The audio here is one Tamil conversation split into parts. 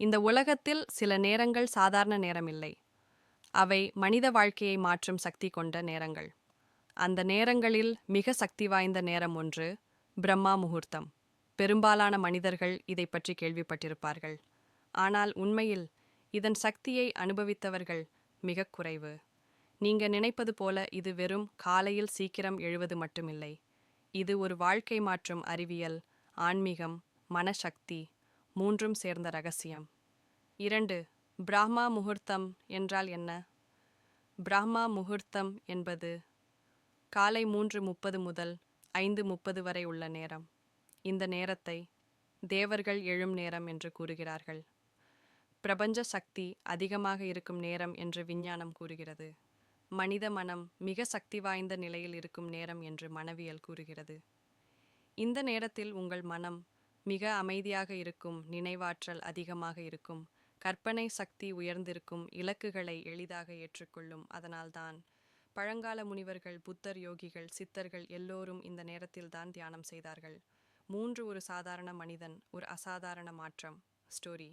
இந்த உலகத்தில் சில நேரங்கள் சாதாரண நேரமில்லை. அவை மனித வாழ்க்கையை மாற்றும் சக்தி கொண்ட நேரங்கள். அந்த நேரங்களில் மிக சக்தி வாய்ந்த நேரம் ஒன்று பிரம்மா முகூர்த்தம். பெரும்பாலான மனிதர்கள் இதை பற்றி கேள்விப்பட்டிருப்பார்கள். ஆனால் உண்மையில் இதன் சக்தியை அனுபவித்தவர்கள் மிக குறைவு. நீங்க நினைப்பது போல இது வெறும் காலையில் சீக்கிரம் எழுவது மட்டுமில்லை. இது ஒரு வாழ்க்கை மாற்றும் அறிவியல் ஆன்மீகம் மனசக்தி மூன்றும் சேர்ந்த ரகசியம். இரண்டு பிராமா முகூர்த்தம் என்றால் என்ன? பிராமா முகூர்த்தம் என்பது காலை மூன்று முப்பது முதல் ஐந்து முப்பது வரை உள்ள நேரம். இந்த நேரத்தை தேவர்கள் எழும் நேரம் என்று கூறுகிறார்கள். பிரபஞ்ச சக்தி அதிகமாக இருக்கும் நேரம் என்று விஞ்ஞானம் கூறுகிறது. மனித மனம் மிக சக்தி வாய்ந்த நிலையில் இருக்கும் நேரம் என்று மனவியல் கூறுகிறது. இந்த நேரத்தில் உங்கள் மனம் மிக அமைதியாக இருக்கும் நினைவாற்றல் அதிகமாக இருக்கும் கற்பனை சக்தி உயர்ந்திருக்கும் இலக்குகளை எளிதாக ஏற்றுக்கொள்ளும். அதனால்தான் பழங்கால முனிவர்கள் புத்தர் யோகிகள் சித்தர்கள் எல்லோரும் இந்த நேரத்தில்தான் தியானம் செய்தார்கள். மூன்று ஒரு சாதாரண மனிதன் ஒரு அசாதாரண மாற்றம். ஸ்டோரி.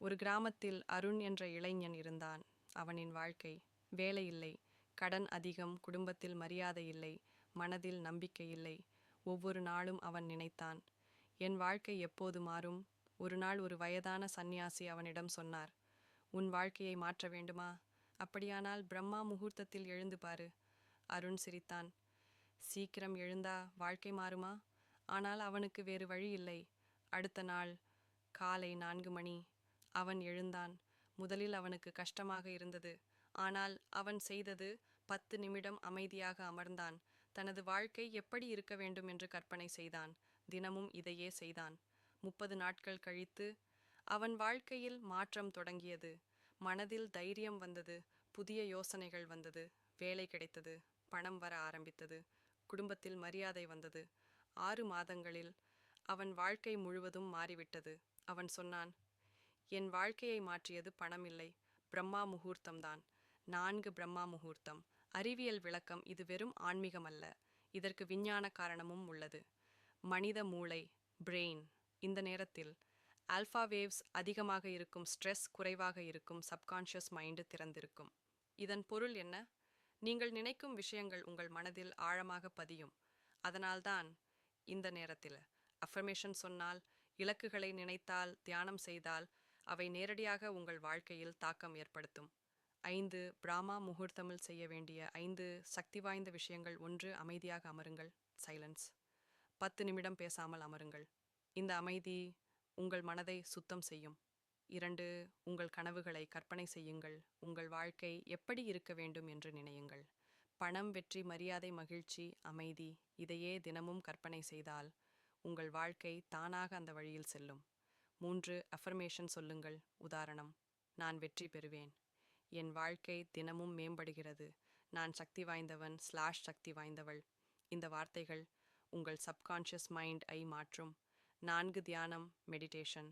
ஒரு கிராமத்தில் அருண் என்ற இளைஞன் இருந்தான். அவனின் வாழ்க்கை வேலை இல்லை கடன் அதிகம் குடும்பத்தில் மரியாதை இல்லை மனதில் நம்பிக்கை இல்லை. ஒவ்வொரு நாளும் அவன் நினைத்தான். என் வாழ்க்கை எப்போது மாறும்? ஒரு நாள் ஒரு வயதான சந்நியாசி அவனிடம் சொன்னார். உன் வாழ்க்கையை மாற்ற வேண்டுமா? அப்படியானால் பிரம்மா முகூர்த்தத்தில் எழுந்து பாரு. அருண் சிரித்தான். சீக்கிரம் எழுந்தா வாழ்க்கை மாறுமா? ஆனால் அவனுக்கு வேறு வழி இல்லை. அடுத்த நாள் காலை நான்கு மணி. அவன் எழுந்தான். முதலில் அவனுக்கு கஷ்டமாக இருந்தது. ஆனால் அவன் செய்தது பத்து நிமிடம் அமைதியாக அமர்ந்தான். தனது வாழ்க்கை எப்படி இருக்க வேண்டும் என்று கற்பனை செய்தான். தினமும் இதையே செய்தான். முப்பது நாட்கள் கழித்து அவன் வாழ்க்கையில் மாற்றம் தொடங்கியது. மனதில் தைரியம் வந்தது. புதிய யோசனைகள் வந்தது. வேலை கிடைத்தது. பணம் வர ஆரம்பித்தது. குடும்பத்தில் மரியாதை வந்தது. ஆறு மாதங்களில் அவன் வாழ்க்கை முழுவதும் மாறிவிட்டது. அவன் சொன்னான் என் வாழ்க்கையை மாற்றியது பணமில்லை. பிரம்மா முகூர்த்தம்தான். நான்கு பிரம்மா முகூர்த்தம். அறிவியல் விளக்கம் இது வெறும் ஆன்மீகம் அல்ல இதற்கு விஞ்ஞான காரணமும் உள்ளது. மனித மூளை பிரெயின் இந்த நேரத்தில் ஆல்ஃபா வேவ்ஸ் அதிகமாக இருக்கும் ஸ்ட்ரெஸ் குறைவாக இருக்கும் சப்கான்ஷியஸ் மைண்டு திறந்திருக்கும். இதன் பொருள் என்ன? நீங்கள் நினைக்கும் விஷயங்கள் உங்கள் மனதில் ஆழமாக பதியும். அதனால்தான் இந்த நேரத்தில் அஃபர்மேஷன் சொன்னால் இலக்குகளை நினைத்தால் தியானம் செய்தால் அவை நேரடியாக உங்கள் வாழ்க்கையில் தாக்கம் ஏற்படுத்தும். ஐந்து பிராமா முகூர்த்தமில் செய்ய வேண்டிய ஐந்து சக்தி வாய்ந்த விஷயங்கள் ஒன்று அமைதியாக அமருங்கள். சைலன்ஸ் பத்து நிமிடம் பேசாமல் அமருங்கள். இந்த அமைதி உங்கள் மனதை சுத்தம் செய்யும். இரண்டு உங்கள் கனவுகளை கற்பனை செய்யுங்கள். உங்கள் வாழ்க்கை எப்படி இருக்க வேண்டும் என்று நினையுங்கள். பணம் வெற்றி மரியாதை மகிழ்ச்சி அமைதி இதையே தினமும் கற்பனை செய்தால் உங்கள் வாழ்க்கை தானாக அந்த வழியில் செல்லும். மூன்று அஃபர்மேஷன் சொல்லுங்கள். உதாரணம் நான் வெற்றி பெறுவேன். என் வாழ்க்கை தினமும் மேம்படுகிறது. நான் சக்தி வாய்ந்தவன் ஸ்லாஷ் சக்தி வாய்ந்தவள். இந்த வார்த்தைகள் உங்கள் சப்கான்ஷியஸ் மைண்ட் ஐ மாற்றும். நான்கு தியானம் மெடிடேஷன்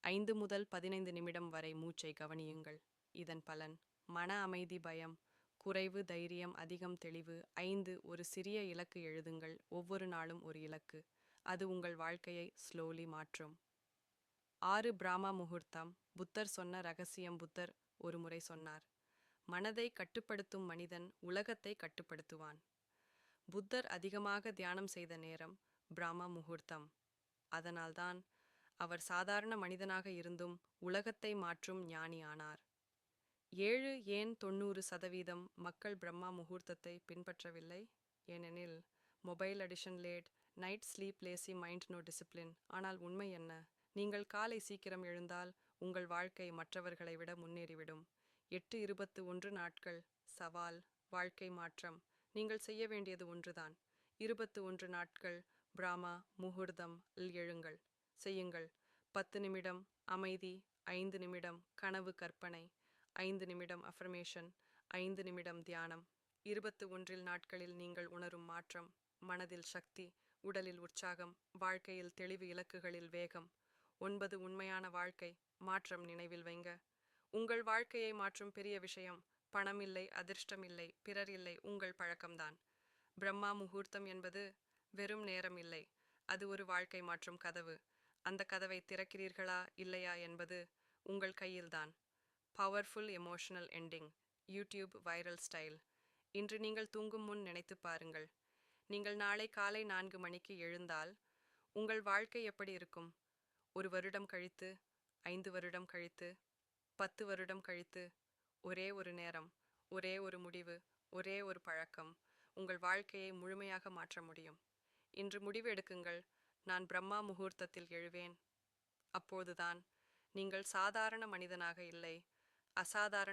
ஐந்து முதல் பதினைந்து நிமிடம் வரை மூச்சை கவனியுங்கள். இதன் பலன் மன அமைதி பயம் குறைவு தைரியம் அதிகம் தெளிவு ஐந்து ஒரு சிறிய இலக்கு எழுதுங்கள். ஒவ்வொரு நாளும் ஒரு இலக்கு. அது உங்கள் வாழ்க்கையை ஸ்லோலி மாற்றும். ஆறு பிராமா முகூர்த்தம். புத்தர் சொன்ன ரகசியம் புத்தர் ஒருமுறை சொன்னார். மனதை கட்டுப்படுத்தும் மனிதன் உலகத்தை கட்டுப்படுத்துவான். புத்தர் அதிகமாக தியானம் செய்த நேரம் பிராம முகூர்த்தம். அதனால்தான் அவர் சாதாரண மனிதனாக இருந்தும் உலகத்தை மாற்றும் ஞானி ஆனார் ஏழு ஏன் தொண்ணூறு சதவீதம் மக்கள் பிரம்மா முகூர்த்தத்தை பின்பற்றவில்லை? ஏனெனில் mobile addiction late night sleep lazy mind no discipline. ஆனால் உண்மை என்ன? நீங்கள் காலை சீக்கிரம் எழுந்தால் உங்கள் வாழ்க்கை மற்றவர்களை விட முன்னேறிவிடும். எட்டு இருபத்து ஒன்று நாட்கள் சவால் வாழ்க்கை மாற்றம். நீங்கள் செய்ய வேண்டியது ஒன்றுதான். இருபத்து ஒன்று நாட்கள் பிராமா முகூர்த்தம் எழுங்கள். செய்யுங்கள். பத்து நிமிடம் அமைதி. ஐந்து நிமிடம் கனவு கற்பனை. ஐந்து நிமிடம் அஃபர்மேஷன் ஐந்து நிமிடம் தியானம். இருபத்து ஒன்றில் நாட்களில் நீங்கள் உணரும் மாற்றம். மனதில் சக்தி உடலில் உற்சாகம் வாழ்க்கையில் தெளிவு இலக்குகளில் வேகம். ஒன்பது உண்மையான வாழ்க்கை மாற்றம் நினைவில் வைங்க. உங்கள் வாழ்க்கையை மாற்றும் பெரிய விஷயம் பணம் இல்லை அதிர்ஷ்டம் இல்லை பிறர் இல்லை உங்கள் பழக்கம்தான். பிரம்மா முகூர்த்தம் என்பது வெறும் நேரம் இல்லை அது ஒரு வாழ்க்கை மாற்றும் கதவு. அந்த கதவை திறக்கிறீர்களா இல்லையா என்பது உங்கள் கையில்தான். Powerful emotional ending YouTube viral style. இன்று நீங்கள் தூங்கும் முன் நினைத்து பாருங்கள். நீங்கள் நாளை காலை நான்கு மணிக்கு எழுந்தால் உங்கள் வாழ்க்கை எப்படி இருக்கும்? ஒரு வருடம் கழித்து ஐந்து வருடம் கழித்து பத்து வருடம் கழித்து ஒரே ஒரு நேரம் ஒரே ஒரு முடிவு ஒரே ஒரு பழக்கம் உங்கள் வாழ்க்கையை முழுமையாக மாற்ற முடியும். இன்று முடிவு எடுக்குங்கள். நான் பிரம்மா முகூர்த்தத்தில் எழுவேன். அப்போதுதான் நீங்கள் சாதாரண மனிதனாக இல்லை. அசாதாரண